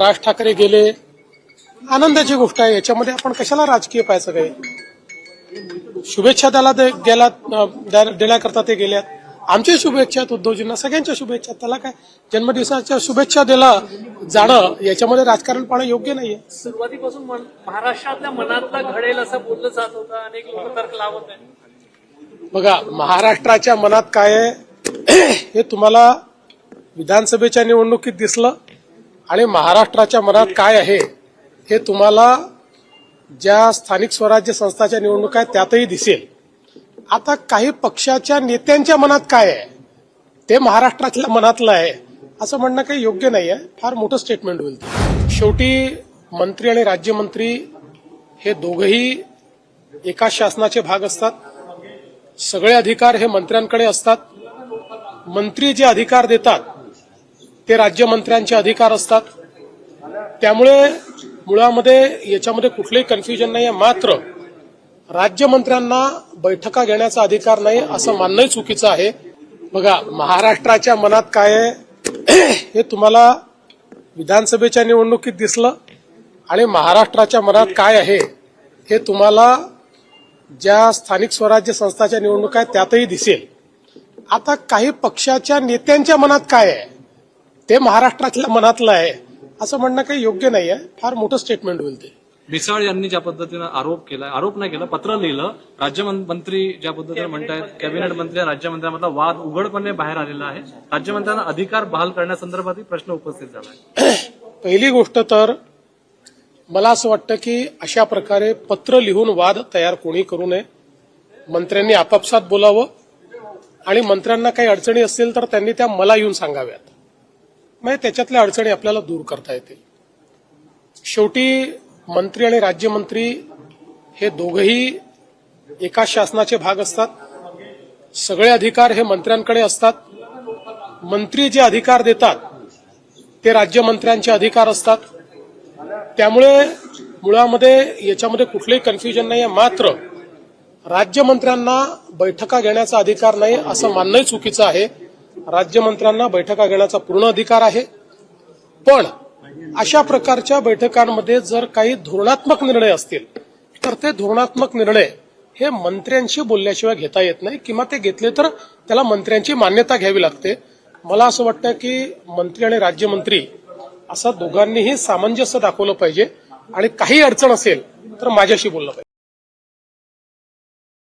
राज ठाकरे गेले. आनंदाची गोष्ट आहे याच्यामध्ये आपण कशाला राजकीय पाहायचं काय? शुभेच्छा त्याला गेला देण्याकरता ते गेल्यात. आमच्या शुभेच्छा उद्धवजींना. सगळ्यांच्या शुभेच्छा. त्याला काय? जन्मदिवसाच्या शुभेच्छा दिला जाणं याच्यामध्ये राजकारण पाहणं योग्य नाहीये. सुरुवातीपासून महाराष्ट्रातल्या मनातला घडेल असं बोललं जात होतं. अनेक लोक तर्क लावत बघा महाराष्ट्राच्या मनात काय आहे? हे तुम्हाला विधानसभेच्या निवडणुकीत दिसलं. आणि महाराष्ट्राच्या मनात काय आहे हे तुम्हाला ज्या स्थानिक स्वराज्य संस्थाच्या निवडणुका आहेत त्यातही दिसेल. आता काही पक्षाच्या नेत्यांच्या मनात काय आहे? ते महाराष्ट्रातल्या मनातलं आहे असं म्हणणं काही योग्य नाही आहे फार मोठं स्टेटमेंट होईल शेवटी मंत्री आणि राज्यमंत्री हे दोघंही एका शासनाचे भाग असतात. सगळे अधिकार हे मंत्र्यांकडे असतात. मंत्री जे अधिकार देतात ते राज्यमंत्र्यांचे अधिकार असतात. त्यामुळे मुळामध्ये याच्यामध्ये कुठलंही कन्फ्युजन नाही आहे मात्र राज्यमंत्र्यांना बैठका घेण्याचा अधिकार नाही असं मानणंही चुकीचं आहे. बघा महाराष्ट्राच्या मनात काय आहे? हे तुम्हाला विधानसभेच्या निवडणुकीत दिसलं. आणि महाराष्ट्राच्या मनात काय आहे? हे तुम्हाला ज्या स्थानिक स्वराज्य संस्थाच्या निवडणुका आहेत त्यातही दिसेल. आता काही पक्षाच्या नेत्यांच्या मनात काय आहे? ते महाराष्ट्रातल्या मनातलं आहे. असं म्हणणं काही योग्य नाही आहे फार मोठं स्टेटमेंट होईल ते. मिसाळ यांनी ज्या पद्धतीनं आरोप केला आरोप नाही केला पत्र लिहिलं राज्यमंत्री ज्या पद्धतीने म्हणतायत कॅबिनेट मंत्री राज्यमंत्र्यांमधला वाद उघडपणे बाहेर आलेला आहे. राज्यमंत्र्यांना अधिकार बहाल करण्यासंदर्भातही प्रश्न उपस्थित झाला आहे. पहिली गोष्ट तर मला असं वाटतं की अशा प्रकारे पत्र लिहून वाद तयार कोणी करू नये. मंत्र्यांनी आपापसात बोलावं. आणि मंत्र्यांना काही अडचणी असतील तर त्यांनी त्या मला येऊन सांगाव्यात. म्हणजे त्याच्यातल्या अडचणी आपल्याला दूर करता येतील. शेवटी मंत्री आणि राज्यमंत्री हे दोघंही एका शासनाचे भाग असतात. सगळे अधिकार हे मंत्र्यांकडे असतात. मंत्री जे अधिकार देतात ते राज्यमंत्र्यांचे अधिकार असतात. त्यामुळे मुळामध्ये याच्यामध्ये कुठलंही कन्फ्युजन नाही आहे मात्र राज्यमंत्र्यांना बैठका घेण्याचा अधिकार नाही असं मानणंही चुकीचं आहे. राज्यमंत्र्यांना बैठका घेण्याचा पूर्ण अधिकार आहे. पण अशा प्रकारच्या बैठकांमध्ये जर काही धोरणात्मक निर्णय असतील तर ते धोरणात्मक निर्णय हे मंत्र्यांशी बोलल्याशिवाय घेता येत नाही. किंवा ते घेतले तर त्याला मंत्र्यांची मान्यता घ्यावी लागते. मला असं वाटतं की मंत्री आणि राज्यमंत्री असं दोघांनीही सामंजस्य दाखवलं पाहिजे. आणि काही अडचण असेल तर माझ्याशी बोललं पाहिजे.